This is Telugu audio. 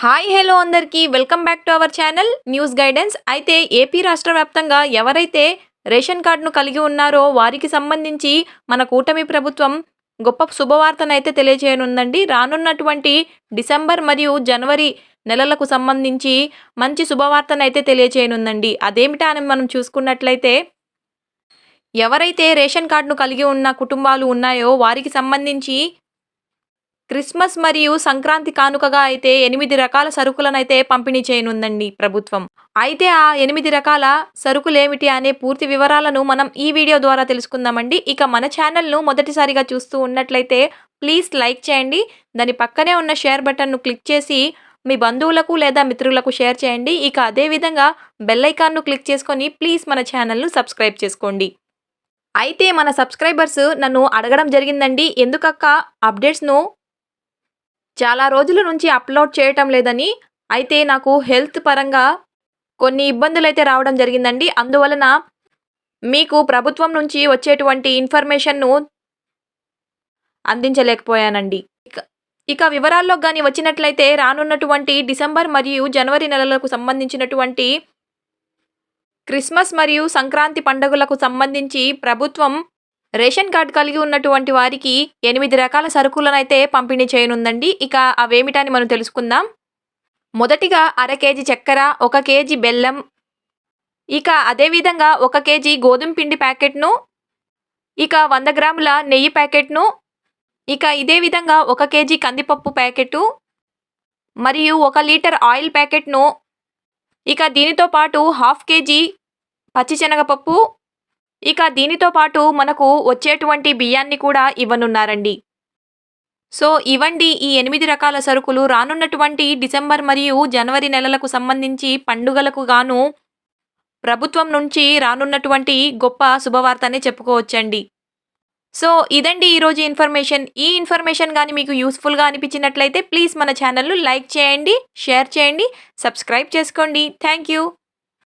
హాయ్ హలో అందరికీ. Welcome back to our channel news guidance. అయితే ఏపీ రాష్ట్ర వ్యాప్తంగా ఎవరైతే రేషన్ కార్డును కలిగి ఉన్నారో వారికి సంబంధించి మన కూటమి ప్రభుత్వం గొప్ప శుభవార్తనైతే తెలియజేయనుందండి. రానున్నటువంటి డిసెంబర్ మరియు జనవరి నెలలకు సంబంధించి మంచి శుభవార్తనైతే తెలియజేయనుందండి. అదేమిటా అని మనం చూసుకున్నట్లయితే ఎవరైతే రేషన్ కార్డును కలిగి ఉన్న కుటుంబాలు ఉన్నాయో వారికి సంబంధించి క్రిస్మస్ మరియు సంక్రాంతి కానుకగా అయితే ఎనిమిది రకాల సరుకులనైతే పంపిణీ చేయనుందండి ప్రభుత్వం. అయితే ఆ ఎనిమిది రకాల సరుకులేమిటి అనే పూర్తి వివరాలను మనం ఈ వీడియో ద్వారా తెలుసుకుందామండి. ఇక మన ఛానల్ను మొదటిసారిగా చూస్తూ ఉన్నట్లయితే ప్లీజ్ లైక్ చేయండి. దాని పక్కనే ఉన్న షేర్ బటన్ను క్లిక్ చేసి మీ బంధువులకు లేదా మిత్రులకు షేర్ చేయండి. ఇక అదేవిధంగా బెల్ ఐకాన్ను క్లిక్ చేసుకొని ప్లీజ్ మన ఛానల్ను సబ్స్క్రైబ్ చేసుకోండి. అయితే మన సబ్స్క్రైబర్స్ నన్ను అడగడం జరిగిందండి. ఎందుకక్క? అప్డేట్స్ను చాలా రోజుల నుంచి అప్లోడ్ చేయటం లేదని అయితే నాకు హెల్త్ పరంగా కొన్ని ఇబ్బందులు అయితే రావడం జరిగిందండి. అందువలన మీకు ప్రభుత్వం నుంచి వచ్చేటువంటి ఇన్ఫర్మేషన్ను అందించలేకపోయానండి. ఇక ఇక వివరాల్లో కానీ వచ్చినట్లయితే రానున్నటువంటి డిసెంబర్ మరియు జనవరి నెలలకు సంబంధించినటువంటి క్రిస్మస్ మరియు సంక్రాంతి పండుగలకు సంబంధించి ప్రభుత్వం రేషన్ కార్డు కలిగి ఉన్నటువంటి వారికి ఎనిమిది రకాల సరుకులనైతే పంపిణీ చేయనుందండి. ఇక అవేమిటని మనం తెలుసుకుందాం. మొదటిగా అర కేజీ చక్కెర ఒక కేజీ బెల్లం ఇక అదేవిధంగా ఒక కేజీ గోధుమ పిండి ప్యాకెట్ను ఇక వంద గ్రాముల నెయ్యి ప్యాకెట్ను ఇక ఇదే విధంగా ఒక కేజీ కందిపప్పు ప్యాకెటు మరియు ఒక లీటర్ ఆయిల్ ప్యాకెట్ను ఇక దీనితో పాటు హాఫ్ కేజీ పచ్చిశనగపప్పు ఇక దీనితో పాటు మనకు వచ్చేటువంటి బియ్యాన్ని కూడా ఇవ్వనున్నారండి. సో ఇవండి ఈ ఎనిమిది రకాల సరుకులు రానున్నటువంటి డిసెంబర్ మరియు జనవరి నెలలకు సంబంధించి పండుగలకు గాను ప్రభుత్వం నుంచి రానున్నటువంటి గొప్ప శుభవార్తనే చెప్పుకోవచ్చండి. సో ఇదండి ఈరోజు ఇన్ఫర్మేషన్. ఈ ఇన్ఫర్మేషన్ కానీ మీకు యూస్ఫుల్గా అనిపించినట్లయితే ప్లీజ్ మన ఛానల్ను లైక్ చేయండి షేర్ చేయండి సబ్స్క్రైబ్ చేసుకోండి. Thank you.